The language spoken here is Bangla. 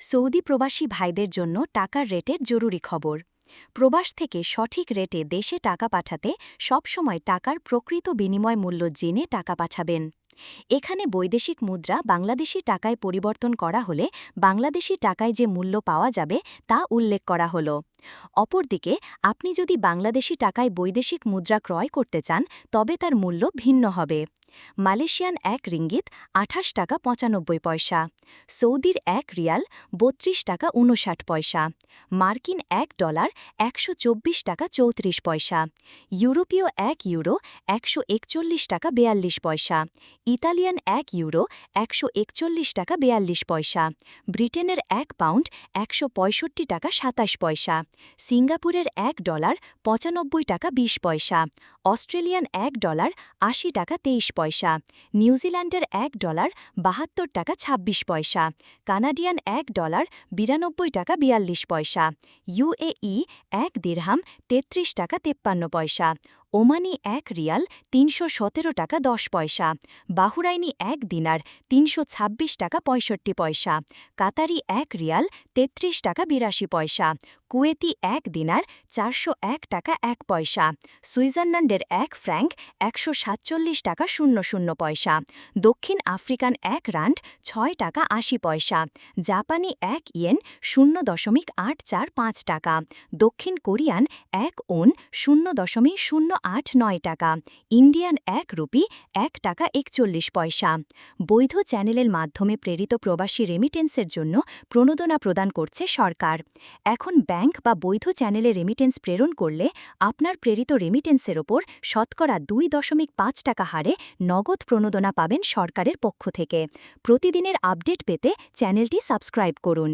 সৌদি প্রবাসী ভাইদের জন্য টাকার রেটের জরুরি খবর। প্রবাস থেকে সঠিক রেটে দেশে টাকা পাঠাতে সবসময় টাকার প্রকৃত বিনিময় মূল্য জেনে টাকা পাঠাবেন। এখানে বৈদেশিক মুদ্রা বাংলাদেশি টাকায় পরিবর্তন করা হলে বাংলাদেশি টাকায় যে মূল্য পাওয়া যাবে তা উল্লেখ করা হল। অপরদিকে, আপনি যদি বাংলাদেশি টাকায় বৈদেশিক মুদ্রা ক্রয় করতে চান, তবে তার মূল্য ভিন্ন হবে। মালয়েশিয়ান এক রিঙ্গিত আঠাশ টাকা পঁচানব্বই পয়সা, সৌদির এক রিয়াল বত্রিশ টাকা উনষাট পয়সা, মার্কিন এক ডলার একশো চব্বিশ টাকা চৌত্রিশ পয়সা, ইউরোপীয় এক ইউরো একশো একচল্লিশ টাকা বেয়াল্লিশ পয়সা ইতালিয়ান এক ইউরো একশো একচল্লিশ টাকা বেয়াল্লিশ পয়সা, ব্রিটেনের এক পাউন্ড একশো পঁয়ষট্টি টাকা সাতাশ পয়সা, সিঙ্গাপুরের এক ডলার পঁচানব্বই টাকা ২০ পয়সা, অস্ট্রেলিয়ান এক ডলার আশি টাকা তেইশ পয়সা, নিউজিল্যান্ডের এক ডলার বাহাত্তর টাকা ২৬ পয়সা, কানাডিয়ান এক ডলার বিরানব্বই টাকা বিয়াল্লিশ পয়সা, ইউএই এক দিরহাম তেত্রিশ টাকা তেপ্পান্ন পয়সা ওমানি এক রিয়াল তিনশো সতেরো টাকা দশ পয়সা, বাহুরাইনি এক দিনার তিনশো ছাব্বিশ টাকা পঁয়ষট্টি পয়সা, কাতারি এক রিয়াল তেত্রিশ টাকা বিরাশি পয়সা, কুয়েতি এক দিনার চারশো এক টাকা এক পয়সা, সুইজারল্যান্ডের এক ফ্র্যাঙ্ক একশো সাতচল্লিশ টাকা শূন্য শূন্য পয়সা, দক্ষিণ আফ্রিকান এক রান্ড ছয় টাকা আশি পয়সা, জাপানি এক ইয়েন শূন্য দশমিক আট চার পাঁচ টাকা, দক্ষিণ কোরিয়ান এক ওন শূন্য দশমিক শূন্য আট নয় টাকা, ইন্ডিয়ান এক রুপি এক টাকা একচল্লিশ পয়সা। বৈধ চ্যানেলের মাধ্যমে প্রেরিত প্রবাসী রেমিটেন্সের জন্য প্রণোদনা প্রদান করছে সরকার। এখন ব্যাংক বা বৈধ চ্যানেলে রেমিটেন্স প্রেরণ করলে আপনার প্রেরিত রেমিটেন্সের ওপর শতকরা দুই দশমিক পাঁচ টাকা হারে নগদ প্রণোদনা পাবেন সরকারের পক্ষ থেকে। প্রতিদিনের আপডেট পেতে চ্যানেলটি সাবস্ক্রাইব করুন।